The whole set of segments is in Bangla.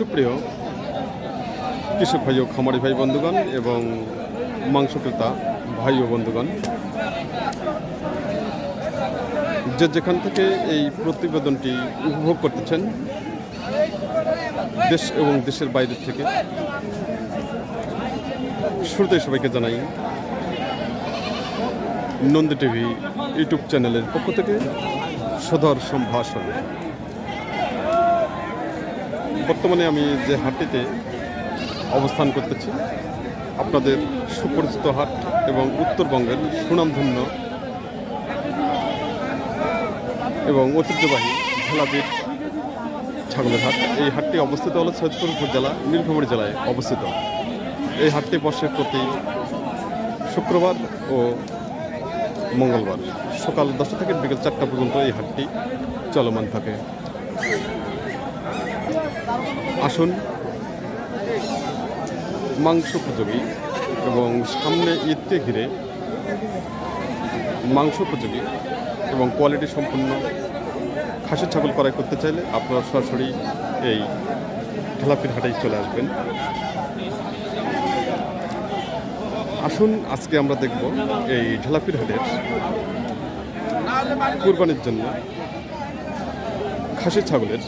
সুপ্রিয় কৃষক ভাই ও খামারি ভাই বন্ধুগণ এবং মাংস ক্রেতা ভাই ও বন্ধুগণ, যে যেখান থেকে এই প্রতিবেদনটি উপভোগ করতেছেন দেশ এবং দেশের বাইরে থেকে শুরুতে সবাইকে জানাই নন্দী টিভি ইউটিউব চ্যানেলের পক্ষ থেকে সদর সম্ভাষণ। বর্তমানে আমি যে হাটটিতে অবস্থান করতেছি, আপনাদের সুপরিচিত হাট এবং উত্তরবঙ্গের সুনামধন্য এবং ঐতিহ্যবাহী ঝালাবির ছাগলের হাট। এই হাটটি অবস্থিত হলো সৈয়দপুর উপজেলা নীলফামারী জেলায় অবস্থিত। এই হাটটি বসে প্রতি শুক্রবার ও মঙ্গলবার সকাল দশটা থেকে বিকেল চারটা পর্যন্ত এই হাটটি চলমান থাকে। আসুন। মাংস উপযোগী এবং সামনে ঈদকে ঘিরে মাংস উপযোগী এবং কোয়ালিটি সম্পন্ন খাসি ছাগল ক্রয় করতে চাইলে আপনারা সরাসরি এই ঠেলাপির হাটেই চলে আসবেন। আসুন, আজকে আমরা দেখব এই ঢেলাপির হাটের কুরবানির জন্য খাসি ছাগলের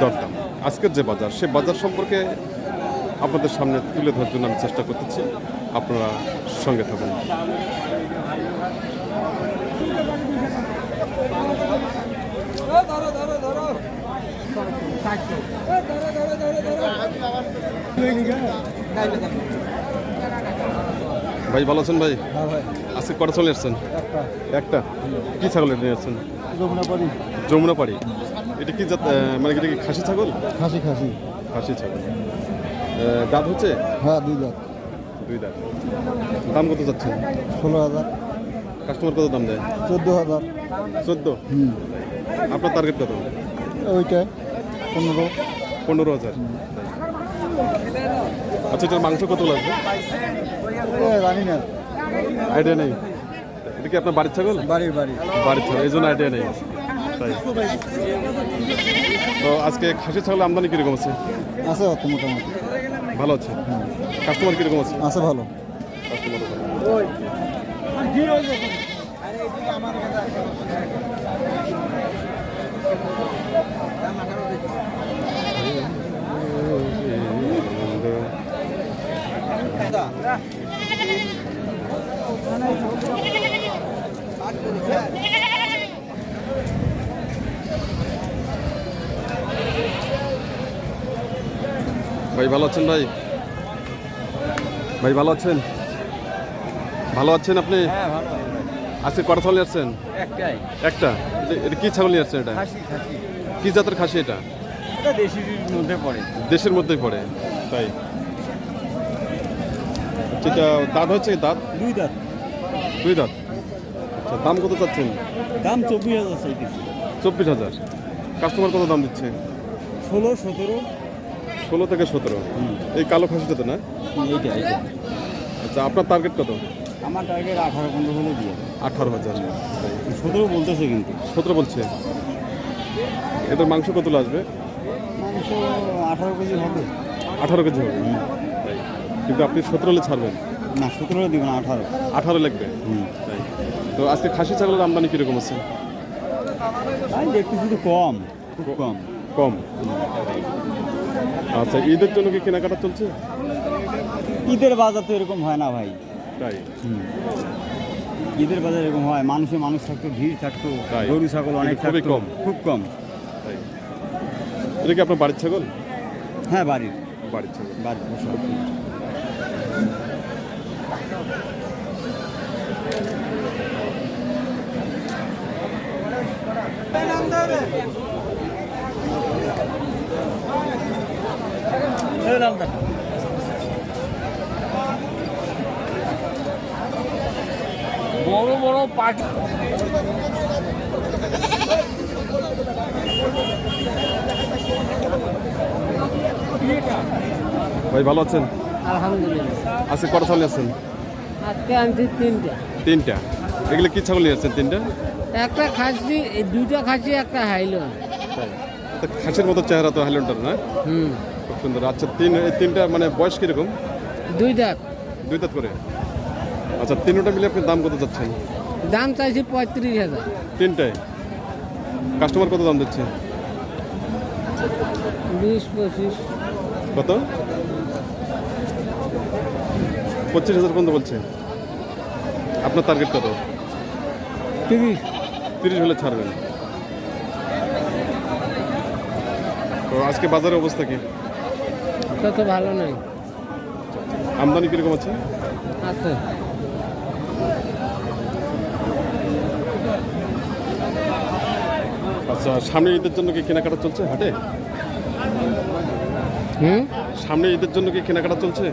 দরদাম আজকের যে বাজার সে বাজার সম্পর্কে আপনাদের সামনে তুলে ধরার জন্য আমি চেষ্টা করতেছি। আপনারা সঙ্গে থাকুন। ভাই ভালো আছেন ভাই? হ্যাঁ আজকে কটা চলে আসছেন? একটা। কি ছাগল নিয়ে আসছেন? যমুনাপাড়ি যমুনা পাড়ি। এটা কি মানে এটা কি খাসি ছাগল? খাসি খাসি। খাসি ছাগল। দাঁত হচ্ছে? হ্যাঁ দুই লাখ দুই দাঁত। দাম কত যাচ্ছেন ষোলো হাজার। কাস্টমার কত দাম দেয়? চোদ্দ হাজার। চোদ্দ? হুম। আপনার টার্গেট কত? ওইটা পনেরো। পনেরো হাজার। আচ্ছা এটার মাংস কত লাগবে? জানি না। আইডিয়া নেই। এটা কি আপনার বাড়ির ছাগল? বাড়ির বাড়ি বাড়ির ছাগল এই জন্য আইডিয়া নেই। তাই। তো আজকে খাসি ছাগল আমদানি কীরকম আছে? আছে মোটামুটি। ভালো আছে? কাস্টমার কীরকম আছে? আছে ভালো। কাস্টমার ভালো। ভাই ভালো আছেন ভাই? ভাই ভালো আছেন? ভালো আছেন আপনি? হ্যাঁ আজকে কটা ছাগল আসছেন? একটা? এটা- কি ছাগল নিয়ে আসছেন এটা? কি জাতের খাসি এটা? দেশির মধ্যে পড়ে। দেশের মধ্যেই পড়ে তাই। যেটা দাঁত হচ্ছে দাঁত? দুই দাঁত। দুই দাঁত। আচ্ছা দাম কত চাচ্ছেন? দাম চব্বিশ হাজার চব্বিশ হাজার। কাস্টমার কত দাম দিচ্ছে? ষোলো সতেরো। ষোলো থেকে সতেরো। এই কালো খাসিটা তো না? এইটা এইটা আচ্ছা আপনার টার্গেট কত? আমার টার্গেট আঠারো পনেরো হলে দিয়ে আঠারো হাজার। সতেরো বলতেছে কিন্তু। সতেরো বলছে। এদের মাংস কত আসবে? মাংস আঠারো কেজি হবে। আঠারো কেজি হবে। কিন্তু আপনি সতেরো হলে ছাড়বেন? না সতেরো দিব না আঠারো। আঠারো লাগবে? তাই তো আজকে খাসি ছাগলের আমদানি কীরকম আছে আমি দেখতেছি তো কম খুব কম। কম। আচ্ছা ঈদের জন্য কি কেনাকাটা চলছে? ঈদের বাজার তো এরকম হয় না ভাই। তাই? ঈদের বাজার এরকম হয় মানুষে মানুষ থাকতো ভিড় থাকতো। গরু ছাগল অনেক খুবই কম। খুব কম। তাই। এটা কি আপনার বাড়ির ছাগল? হ্যাঁ বাড়ির। বাড়ির ছাগল। বাড়ির বড় বড় পাখি। ভাই ভালো আছেন? আলহামদুলিল্লাহ। আজকে কটা ছাগল নিয়ে আসছেন আজকে আনছি তিনটা। তিনটা। এগুলো কি ছাগল নিয়ে আসছেন তিনটা? একটা খাসি এই দুইটা খাসি একটা হাইলো তাই তো খাসির মতো চেহারা তো হাইল্যান্ডার না? হুম। খুব সুন্দর। আচ্ছা তিন এই তিনটা মানে বয়স কীরকম? দুই দাঁত। দুই দাঁত করে? আচ্ছা তিনটা মিলে আপনি দাম কত যাচ্ছেন দাম চাইছি পঁয়ত্রিশ হাজার। তিনটায় কাস্টমার কত দাম দিচ্ছে? বিশ পঁচিশ। কত? পঁচিশ হাজার পর্যন্ত বলছে। আপনার টার্গেট কত? তিরিশ। তিরিশ হলে ছাড়বেন। তো আজকে বাজারের অবস্থা কি? তত ভালো নাই। আমদানি কীরকম আছে? আছে। আচ্ছা সামনে ঈদের জন্য কি কেনাকাটা চলছে হাটে? হুম? সামনে ঈদের জন্য কি কেনাকাটা চলছে?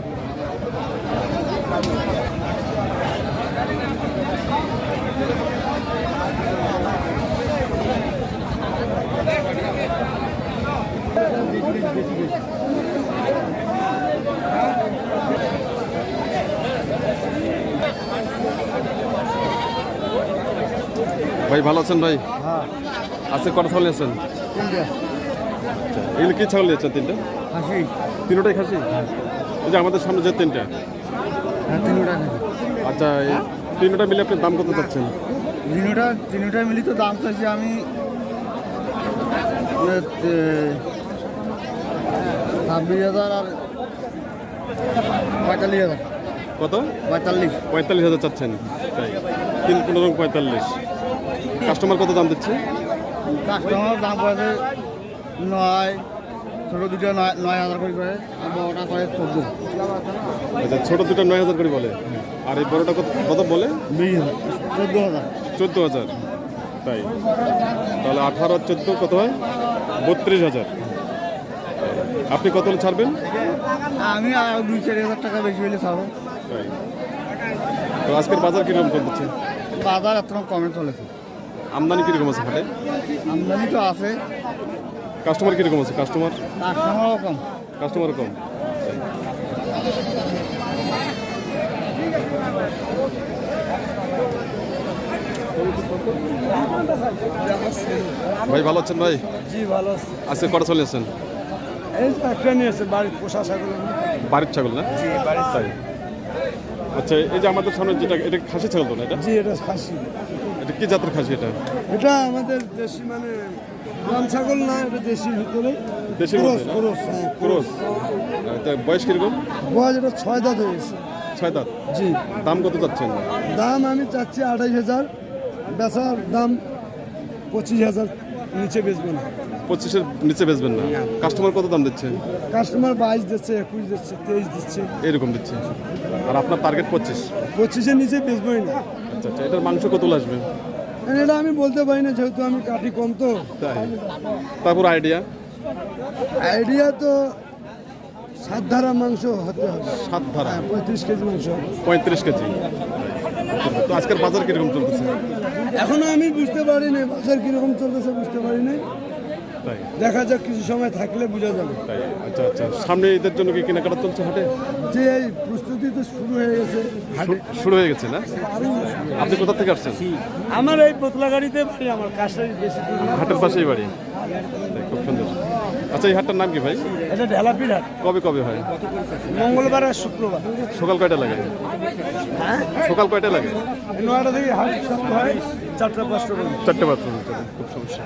ভাই ভালো আছেন ভাই? আজকে কটা ছাগল নিয়েছেন? এগুলো কি ছাগল নিয়েছেন তিনটা? হাসি তিনটাই খাসি? এই যে আমাদের সামনে যে তিনটা। হ্যাঁ তিনটা আচ্ছা এই তিনটা মিলে আপনি দাম কত চাচ্ছেন? তিনটা তিনটা তো দাম চাইছি আমি ছাব্বিশ হাজার আর পঁয়তাল্লিশ হাজার। কত? পঁয়তাল্লিশ। পঁয়তাল্লিশ হাজার চাচ্ছেন। তাই তিন পনেরো পঁয়তাল্লিশ। কাস্টমার কত দাম দিচ্ছে? কাস্টমার দাম পড়েছে নয় ছোটো দুটো নয় হাজার করে করে আর বড়টা করে চোদ্দ। আচ্ছা ছোটো দুটো নয় হাজার করে বলে। আর এই বড়টা কত কত বলে? বিশ হাজার চোদ্দ হাজার। চোদ্দ হাজার। তাই। তাহলে আঠারো চোদ্দ কত হয়? বত্রিশ হাজার। আপনি কত ছাড়বেন? আমি দুই চারি হাজার টাকা বেশি হলে ছাড়বো। তাই। তো আজকের বাজার কীরকম চলতেছে বাজার এত কমে চলেছে। আমদানি কীরকম আছে হাটে? আমদানি তো আছে। কাস্টমার কীরকম আছে? কাস্টমার? কাস্টমারও কম। কাস্টমার কম। ভাই ভালো আছেন ভাই? জি ভালো আছে। আজকে কটা চলে আছেন এই বাড়ির পোষা ছাগল। বাড়ির ছাগল না? জি বাড়ির তাই। আচ্ছা এই যে আমাদের সামনে যেটা এটা খাসি ছাগল তো না এটা? জি এটা খাসি। এটা কি জাতের খাসি এটা? এটা আমাদের দেশি মানে গ্রাম ছাগল না এটা দেশির ভিতরে। দেশির ক্রস মধ্যে না? ক্রস হ্যাঁ ক্রস। এটা বয়স কীরকম? বয়স এটা ছয় দাঁত হয়েছে। ছয় দাঁত? জি। দাম কত যাচ্ছেন দাম আমি চাচ্ছি আড়াইশ হাজার। বেচার দাম পঁচিশ হাজার নিচে বেচবো না। পঁচিশের নিচে বেচবেন না। কাস্টমার কত দাম দিচ্ছে? কাস্টমার বাইশ দিচ্ছে একুশ দিচ্ছে তেইশ দিচ্ছে। এরকম দিচ্ছে। আর আপনার টার্গেট পঁচিশ। পঁচিশের নিচে বেচবোই না। আচ্ছা আচ্ছা এটার মাংস কত আসবে এটা আমি বলতে পারি না যেহেতু আমি কাটি কম তো। তাই। তারপর আইডিয়া আইডিয়া তো সাত ধারা মাংস হতে হবে। সাত ধারা। হ্যাঁ পঁয়ত্রিশ কেজি মাংস। পঁয়ত্রিশ কেজি। তো আজকের বাজার কীরকম চলতেছে? এখনও আমি বুঝতে পারি না বাজার কীরকম চলতেছে বুঝতে পারি না দেখা যাক কিছু সময় থাকলে বোঝা যাবে। তাই আচ্ছা আচ্ছা। সামনে ঈদের জন্য কি কেনাকাটা চলছে হাটে? যে এই প্রস্তুতি তো শুরু হয়ে গেছে। শুরু হয়ে গেছে না? আপনি কোথা থেকে আসছেন? আমার এই পোতলা গাড়িতে বাড়ি আমার কাছে বেশি হাটের পাশেই বাড়ি। খুব সুন্দর। আচ্ছা এই হাটটার নাম কি ভাই? এটা ঢেলাপির হাট। কবে কবে হয়? মঙ্গলবার আর শুক্রবার। সকাল কয়টা লাগে? সকাল কয়টা লাগে? নয়টা থেকে হাট শুরু হয় চারটা পাঁচটা চারটে বাথরুম খুব সমস্যা।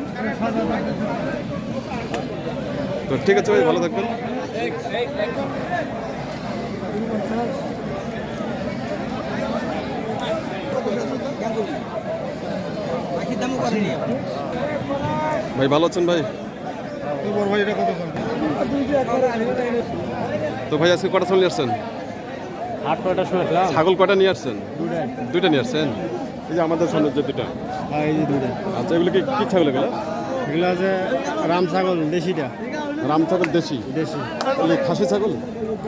তো ঠিক আছে ভাই ভালো থাকবেন। ভাই ভালো আছেন ভাই? তো ভাই আজকে কটা ছাগল নিয়ে আসছেন ছাগল কটা নিয়ে আসছেন? দুইটা। নিয়ে আসছেন? এই যে আমাদের সামনে যে দুটা হ্যাঁ এই যে দুটো আচ্ছা এগুলো কি কি ছাগল এগুলো? এগুলো আছে রাম ছাগল দেশিটা। রাম ছাগল দেশি? দেশি। খাসি ছাগল?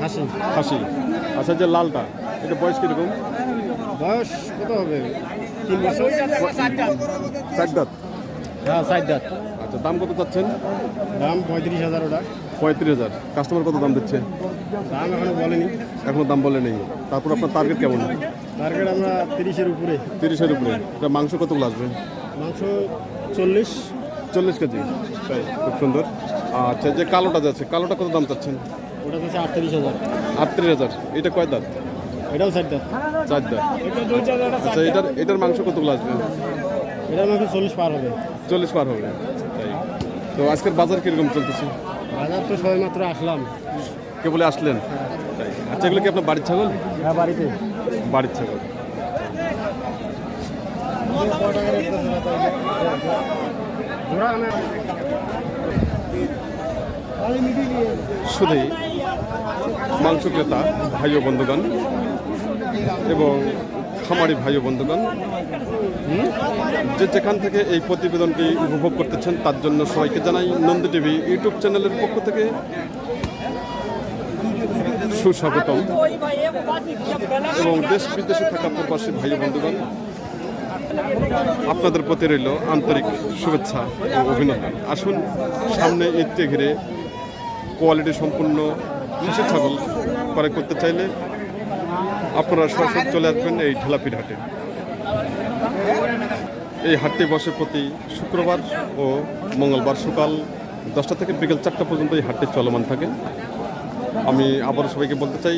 খাসি। খাসি। আচ্ছা যে লালটা এটা বয়স কীরকম? বয়স কত হবে? তিন বছর? চার দাঁত। হ্যাঁ সাইড দাঁত। আচ্ছা দাম কত চাচ্ছেন? দাম পঁয়ত্রিশ হাজার ওটা। পঁয়ত্রিশ হাজার। কাস্টমার কত দাম দিচ্ছে? দাম এখনও বলেনি। এখনও দাম বলে নেই। তারপর আপনার টার্গেট কেমন? টার্গেট আমরা তিরিশের উপরে। তিরিশের উপরে। এটা মাংস কতগুলো আসবে? মাংস চল্লিশ। চল্লিশ কেজি। তাই খুব সুন্দর। আচ্ছা যে কালোটা যাচ্ছে কালোটা কত দাম চাচ্ছেন? ওটা হচ্ছে আটত্রিশ হাজার। আটত্রিশ হাজার। এটা কয় দাঁত? এটাও চার দাঁত। চার দাঁত। আচ্ছা এটার এটার মাংস কতগুলো আসবে? এটার মাংস চল্লিশ পার হবে। চল্লিশ পার হবে। তাই। তো আজকের বাজার কীরকম চলতেছে? বাজার তো সবাই মাত্র আসলাম। কে বলে আসলেন? আচ্ছা এগুলো কি আপনার বাড়ির ছাগল? হ্যাঁ বাড়িতে। বাড়ির ছাগল। শুধুই মাংস ক্রেতা ভাই ও বন্ধুগণ এবং খামারি ভাই বন্ধুগণ যে যেখান থেকে এই প্রতিবেদনটি উপভোগ করতেছেন, তার জন্য সবাইকে জানাই নন্দী টিভি ইউটিউব চ্যানেলের পক্ষ থেকে সুস্বাগতম। এবং দেশ বিদেশে থাকা প্রবাসী ভাই বন্ধুগণ, আপনাদের প্রতি রইল আন্তরিক শুভেচ্ছা ও অভিনন্দন। আসুন, সামনে ঈদকে ঘিরে কোয়ালিটি সম্পূর্ণ খাসি ছাগল ক্রয় করতে চাইলে আপনারা সরাসরি চলে আসবেন এই ঢেলাপির হাটে। এই হাটটি বসে প্রতি শুক্রবার ও মঙ্গলবার সকাল দশটা থেকে বিকেল চারটা পর্যন্ত এই হাটটি চলমান থাকে। আমি আবার সবাইকে বলতে চাই,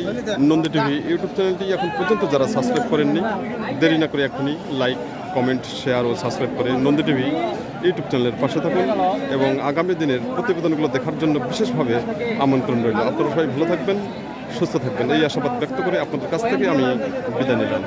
নন্দী টিভি ইউটিউব চ্যানেলটি এখন পর্যন্ত যারা সাবস্ক্রাইব করেননি, দেরি না করে এখনই লাইক, কমেন্ট, শেয়ার ও সাবস্ক্রাইব করে নন্দী টিভি ইউটিউব চ্যানেলের পাশে থাকুন এবং আগামী দিনের প্রতিবেদনগুলো দেখার জন্য বিশেষভাবে আমন্ত্রণ রইল। আপনারা সবাই ভালো থাকবেন। সুস্থ থাকবেন। এই আশাবাদ ব্যক্ত করে আপনাদের কাছ থেকে আমি বিদায় নিলাম।